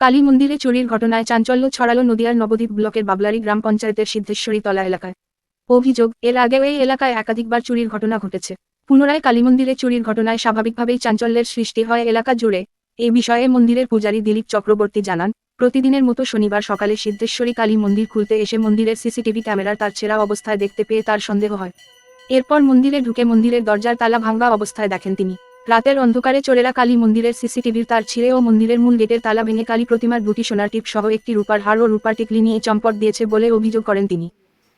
কালী মন্দিরে চুরির ঘটনায় চাঞ্চল্য ছড়ালো নদিয়ার নবদ্বীপ ব্লকের বাবলারি গ্রাম পঞ্চায়েতের সিদ্ধেশ্বরী তলা এলাকায়। অভিযোগ, এর আগেও এই এলাকায় একাধিকবার চুরির ঘটনা ঘটেছে। পুনরায় কালী মন্দিরে চুরির ঘটনায় স্বাভাবিকভাবেই চাঞ্চল্যের সৃষ্টি হয় এলাকা জুড়ে। এ বিষয়ে মন্দিরের পূজারী দিলীপ চক্রবর্তী জানান, প্রতিদিনের মতো শনিবার সকালে সিদ্ধেশ্বরী কালী মন্দির খুলতে এসে মন্দিরের সিসিটিভি ক্যামেরার তার ছেঁড়া অবস্থায় দেখতে পেয়ে তার সন্দেহ হয়। এরপর মন্দিরে ঢুকে মন্দিরের দরজার তালা ভাঙ্গা অবস্থায় দেখেন তিনি। রাতের অন্ধকারে চোরেরা কালী মন্দিরের সিসিটিভির তার ছিঁড়ে ও মন্দিরের মূল গেটের তালা ভেঙে কালী প্রতিমার দুটি সোনার টিপ সহ একটি রূপার হার ও রূপার টিকলি নিয়ে চম্পট দিয়েছে বলে অভিযোগ করেন তিনি।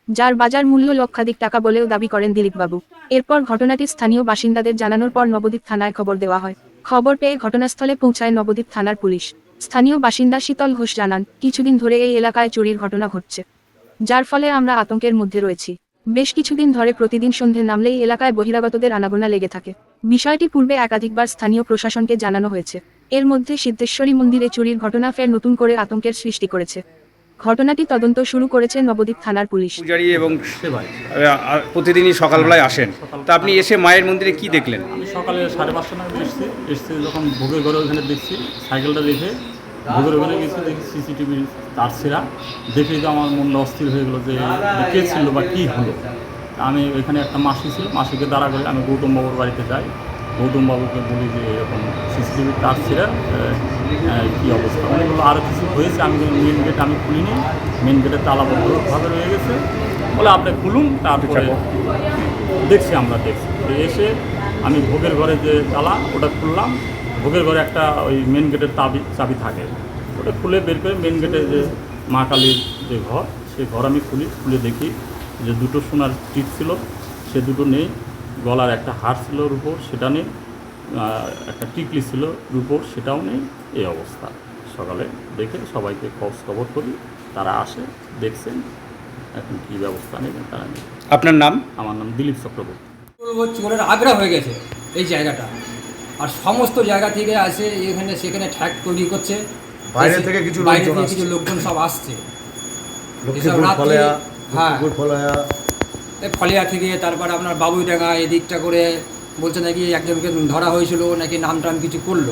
যার বাজার মূল্য লক্ষাধিক টাকা বলেও দাবি করেন দিলীপবাবু। এরপর ঘটনাটি স্থানীয় বাসিন্দাদের জানানোর পর নবদ্বীপ থানায় খবর দেওয়া হয়। খবর পেয়ে ঘটনাস্থলে পৌঁছায় নবদ্বীপ থানার পুলিশ। স্থানীয় বাসিন্দা শীতল ঘোষ জানান, কিছুদিন ধরে এই এলাকায় চুরির ঘটনা ঘটছে, যার ফলে আমরা আতঙ্কের মধ্যে রয়েছি। বেশ কিছুদিন ধরে প্রতিদিন সন্ধে নামলেই এলাকায় বহিরাগতদের আনাগোনা লেগে থাকে। বিষয়টি পূর্বে একাধিকবার স্থানীয় প্রশাসনকে জানানো হয়েছে। এর মধ্যে সিদ্ধেশ্বরী মন্দিরে চুরির ঘটনা ফের নতুন করে আতঙ্কের সৃষ্টি করেছে। ঘটনাটি তদন্ত শুরু করেছে নবদ্বীপ থানার পুলিশ। পূজারি এবং প্রতিদিনই সকালবেলায় আসেন। তা আপনি এসে মায়ের মন্দিরে কি দেখলেন? আমি সকালে সাড়ে পাঁচটা নাগাদ এসেছি। এসেছি যখন ভোগের ঘরে ওখানে দেখছি সাইকেলটা দেখে ভোগের ওখানে গেছি, দেখি সিসিটিভি তার ছেঁড়া দেখে তো আমার মন অস্থির হয়ে গেলো যে কে ছিল বা কী হলো। আমি ওইখানে একটা মাসি ছিল, মাসিকে দাঁড়া করে আমি গৌতম বাবুর বাড়িতে যাই। গৌতম বাবুকে বলি যে, এরকম সিসিটিভি তার ছেঁড়া কী অবস্থা? বলল আরও কিছু হয়েছে, আমি মেন গেট আমি খুলিনি। মেন গেটের তালাবদ্ধভাবে রয়ে গেছে। বলে, আপনি খুলুন, তারপরে দেখছি আমরা, দেখছি। এসে আমি ভোগের ঘরে যে তালা, ওটা খুললাম। ভোগের ঘরে একটা ওই মেন গেটের চাবি চাবি থাকে। ওটা খুলে বের করে মেন গেটে যে মা কালীর যে ঘর সেই ঘর আমি খুলি খুলে দেখি যে দুটো সোনার টিপ ছিল সে দুটো নেই। গলার একটা হার ছিল রূপোর সেটা নেই। একটা টিকলি ছিল রূপোর সেটাও নেই। এই অবস্থা। সকালে দেখে সবাইকে খোঁজ খবর করি তারা আসে দেখছেন এখন কী ব্যবস্থা নেবেন তারা নেই। আপনার নাম? আমার নাম দিলীপ চক্রবর্তী। বলব আগ্রা হয়ে গেছে এই জায়গাটা। আর সমস্ত জায়গা থেকে আসে এখানে সেখানে ঠ্যাক তৈরি করছে। বাইরে থেকে কিছু বাইরে থেকে কিছু লোকজন সব আসছে। হ্যাঁ। ফলিয়া। থেকে তারপর আপনার বাবুইডাঙ্গা এদিকটা করে বলছে নাকি একজনকে ধরা হয়েছিল নাকি নাম টাম কিছু করল।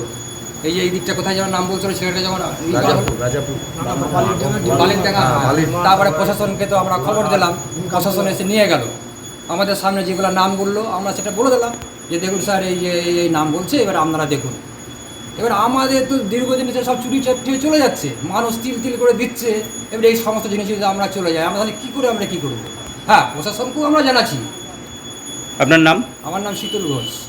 এই যে এই দিকটা কোথায় যেমন নাম বলছিল সেটা যেমন তারপরে প্রশাসনকে তো আমরা খবর দিলাম। প্রশাসন এসে নিয়ে গেল। আমাদের সামনে যেগুলো নাম বলল আমরা সেটা বলে দিলাম। যে দেখুন স্যার এই যে এই- নাম বলছে এবার আপনারা দেখুন। এবার আমাদের তো দীর্ঘদিন সব চুরি চাপটি চলে যাচ্ছে। মানুষ তিল তিল করে দিচ্ছে এবার এই সমস্ত জিনিস যদি আমরা চলে যাই আমরা তাহলে কী করে আমরা কী করব? হ্যাঁ প্রশাসনকেও আমরা জানাচ্ছি। আপনার নাম? আমার নাম শীতল ঘোষ।